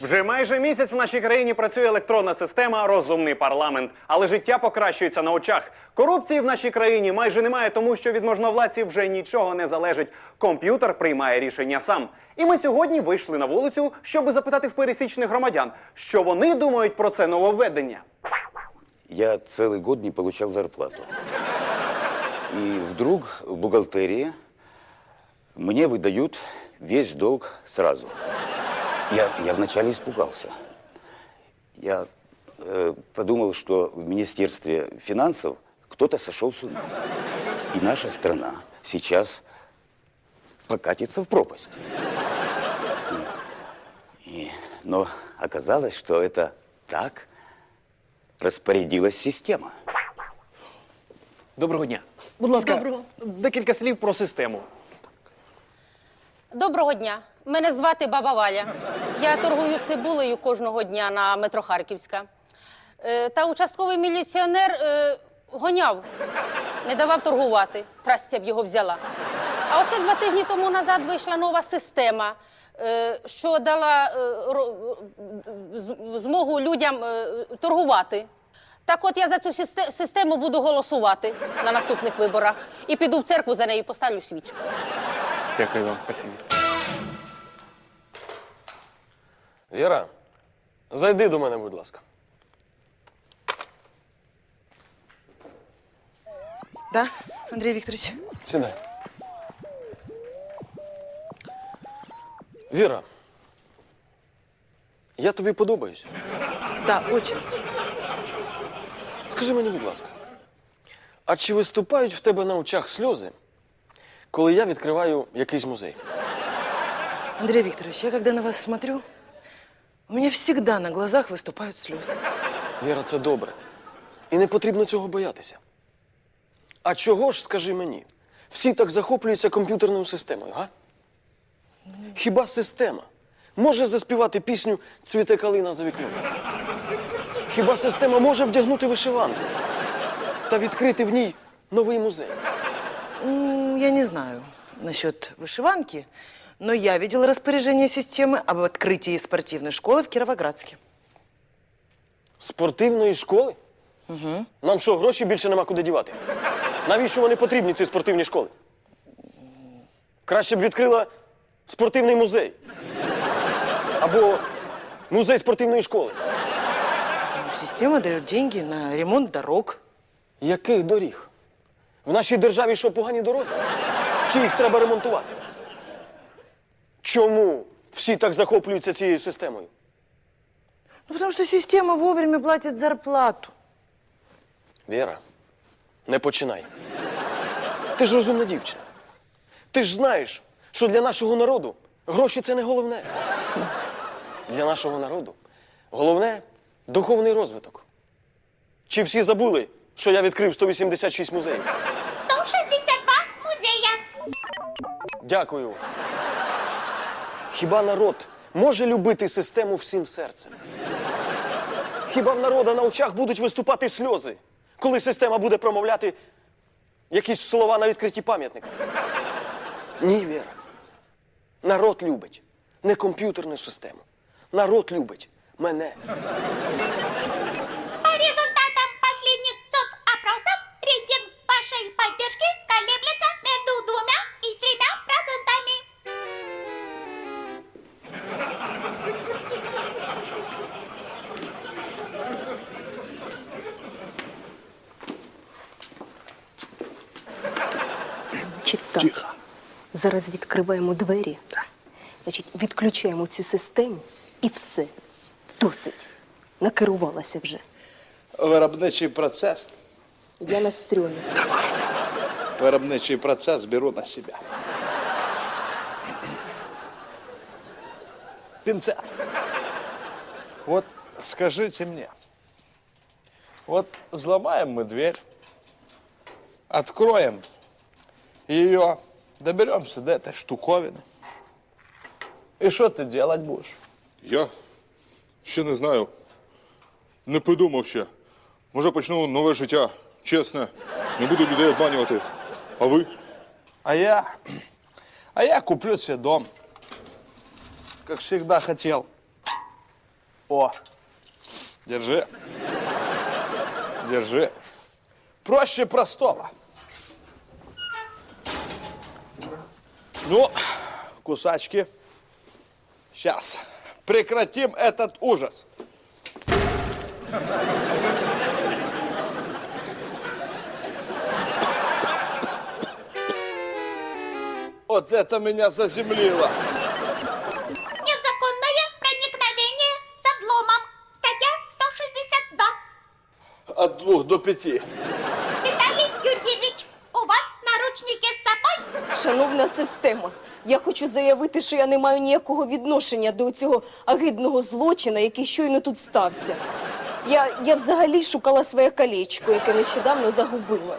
Вже майже місяць в нашій країні працює електронна система Розумний парламент, але життя покращується на очах. Корупції в нашій країні майже немає, тому що від можновладців вже нічого не залежить. Комп'ютер приймає рішення сам. І ми сьогодні вийшли на вулицю, щоб запитати в пересічних громадян, що вони думають про це нововведення. Я целый год не получал зарплату. И вдруг в бухгалтерии мне выдают весь долг сразу. Я, я вначале испугался. Я э, подумал, что в Министерстве финансов кто-то сошел с ума. И наша страна сейчас покатится в пропасть. И- но оказалось, что это так распорядилась система. Доброго дня. Будь ласка, Доброго. декілька слів про систему. Доброго дня. Мене звати Баба Валя. Я торгую цибулею кожного дня на метро Харківська. Е, Та участковий міліціонер е, гоняв, не давав торгувати. Трастя б його взяла. А оце два тижні тому назад вийшла нова система, е, що дала е, ро- з- змогу людям е, торгувати. Так от я за цю систе- систему буду голосувати на наступних виборах і піду в церкву за нею поставлю свічку. Дякую вам, спасибі. Віра, зайди до мене, будь ласка. Да, Андрей Викторович? Сідай. Віра, я тобі подобаюся. Да, очень. Скажи мені, будь ласка, а чи виступають в тебе на очах сльози, коли я відкриваю якийсь музей? Андрей Викторович, я когда на вас смотрю, у меня всегда на глазах выступают слезы. Віра, це добре. І не потрібно цього боятися. А чого ж, скажи мені, всі так захоплюються комп'ютерною системою, га? Хіба система може заспівати пісню Цвіте калина за вікном? Хіба система може вдягнути вишиванку та відкрити в ній новий музей? М, Я не знаю насчет вышиванки, но я видела распоряжение системы об открытии спортивной школы в Кировоградске. Спортивної школи? Угу. Нам що, гроші більше нема куди дівати? Навіщо вони потрібні, ці спортивні школи? Краще б відкрила спортивний музей. Або музей спортивної школи. Ну, Система дает деньги на ремонт дорог. Яких доріг? В нашій державі що погані дороги? Чи їх треба ремонтувати? Чому всі так захоплюються цією системою? Ну, потому что система вовремя платит зарплату. Віра, не починай. Ти ж розумна дівчина. Ти ж знаєш, що для нашого народу гроші це не головне. Для нашого народу головне духовний розвиток. Чи всі забули, що я відкрив 186 музеїв? Дякую. Хіба народ може любити систему всім серцем? Хіба в народа на очах будуть виступати сльози, коли система буде промовляти якісь слова на відкритті пам'ятника? Ні, Віра. Народ любить не комп'ютерну систему. Народ любить мене. Так. Зараз відкриваємо двері. Значить, відключаємо цю систему і все. Досить. Накерувалася вже. Виробничий процес. Я на стрьомі. Виробничий процес беру на себя. Пинцет. Вот скажите мне, вот взломаем мы дверь, откроем ее, доберемся до этой штуковины. И что ты делать будешь? Я ще не знаю. Не придумав ще. Може почну нове життя. Чесне. Не буду людей обманювати. А ви? А я, а я куплю себе дом, как всегда хотел. О, держи. Держи. Проще простого. Ну, кусачки, сейчас прекратим этот ужас. Вот это меня заземлило. Незаконное проникновение со взломом. Статья 162. От двух до пяти. Шановна система, я хочу заявити, що я не маю ніякого відношення до цього агидного злочина, який щойно тут стався. Я, я взагалі шукала своє колечко, яке нещодавно загубила.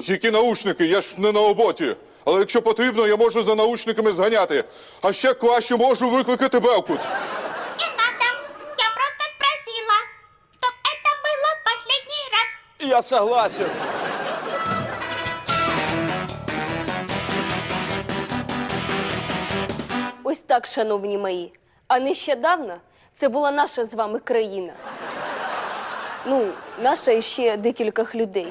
Які наушники? Я ж не на роботі. Але якщо потрібно, я можу за наушниками зганяти. А ще краще можу викликати Белкут. Не надо. Я просто спросила, чтоб это было в последний раз. Я согласен. Ось так, шановні мої. А нещодавно це була наша з вами країна. Ну, наша і ще декількох людей.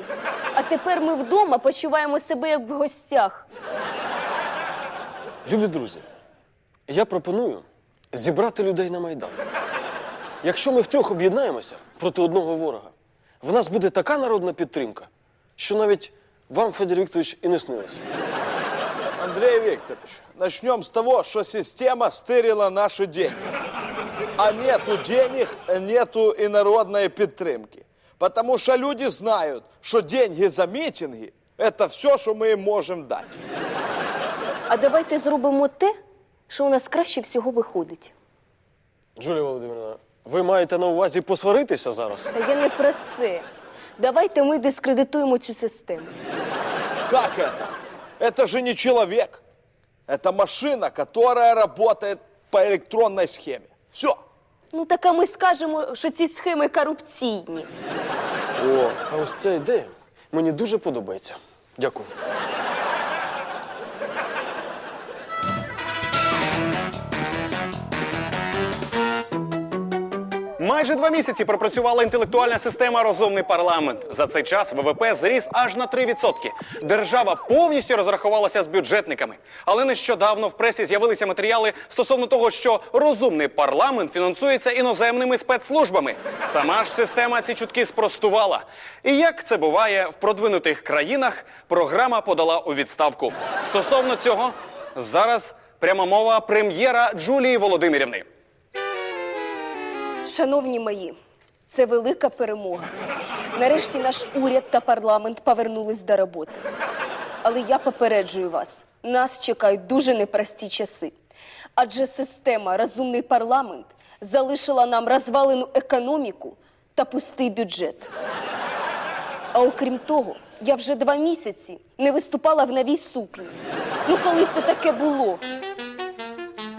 А тепер ми вдома почуваємо себе як в гостях. Любі друзі, я пропоную зібрати людей на Майдан. Якщо ми втрьох об'єднаємося проти одного ворога, в нас буде така народна підтримка, що навіть вам, Федір Вікторович, і не снилося. Андрей Викторович, начнем с того, что система стырила наши деньги. А нету денег, нету и народной підтримки. Потому что люди знают, что деньги за митинги – это все, что мы им можем дать. А давайте зробимо те, що у нас краще всього виходить. Джулія Володимирівна, ви маєте на увазі посваритися зараз? Та я не про це. Давайте ми дискредитуємо цю систему. Как это? Это же не человек. Это машина, которая работает по электронной схеме. Все. Ну так а ми скажемо, що ці схеми корупційні. О, а ось ця ідея мені дуже подобається. Дякую. Майже два місяці пропрацювала інтелектуальна система Розумний парламент. За цей час ВВП зріс аж на 3%. Держава повністю розрахувалася з бюджетниками. Але нещодавно в пресі з'явилися матеріали стосовно того, що розумний парламент фінансується іноземними спецслужбами. Сама ж система ці чутки спростувала. І як це буває в продвинутих країнах, програма подала у відставку. Стосовно цього, зараз пряма мова прем'єра Джулії Володимирівни. Шановні мої, це велика перемога. Нарешті наш уряд та парламент повернулись до роботи. Але я попереджую вас, нас чекають дуже непрості часи. Адже система розумний парламент залишила нам розвалену економіку та пустий бюджет. А окрім того, я вже два місяці не виступала в новій сукні. Ну коли це таке було?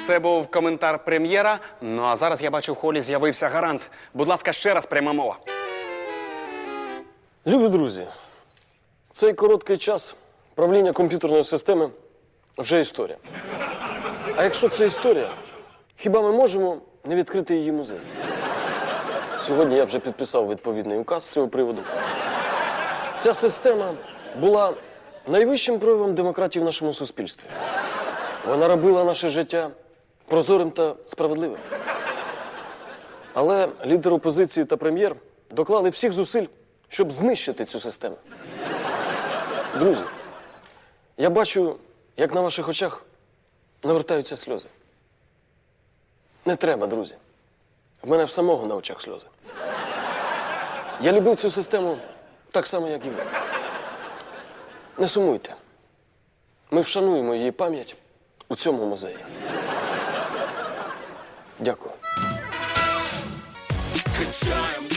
Це був коментар прем'єра. Ну а зараз я бачу в холі з'явився гарант. Будь ласка, ще раз пряма мова. Любі друзі, цей короткий час правління комп'ютерної системи вже історія. А якщо це історія, хіба ми можемо не відкрити її музей? Сьогодні я вже підписав відповідний указ з цього приводу. Ця система була найвищим проявом демократії в нашому суспільстві. Вона робила наше життя прозорим та справедливим. Але лідер опозиції та прем'єр доклали всіх зусиль, щоб знищити цю систему. Друзі, я бачу, як на ваших очах навертаються сльози. Не треба, друзі. В мене в самого на очах сльози. Я любив цю систему так само, як і ви. Не сумуйте. Ми вшануємо її пам'ять у цьому музеї. Дякую. качаем